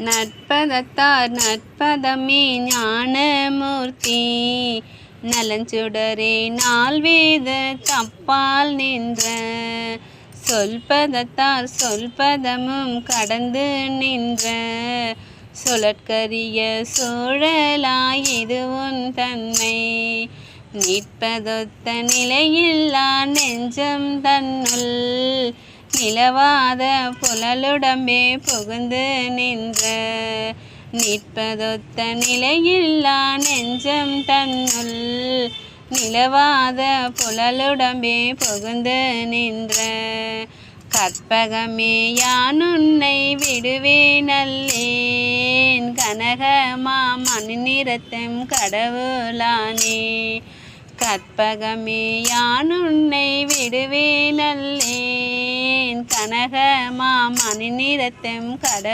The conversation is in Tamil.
நட்பதத்தார் நட்பதமே ஞானமூர்த்தி. நலஞ்சுடரே நால்வேத தப்பால் நின்ற. சொல்பதத்தார் சொல்பதமும் கடந்து நின்ற. சுழற்கரிய சூழலாய் இது உன் தன்மை. நிற்பதொத்த நிலையில்லா நெஞ்சம் தன்னுள். நிலவாத புலலுடம்பே புகுந்து நின்ற நிற்பதொத்த நிலையில்லா நெஞ்சம் தன்னுள் நிலவாத புலலுடம்பே புகுந்து நின்ற கற்பகமே யான் உன்னை விடுவேனல்லேன். கனகமா மணி நிறத்தம் கடவுளானே. கற்பகமே யான் உன்னை விடுவேனல்லேன் கனக மாமணி நிறத்தம் கடவுள்.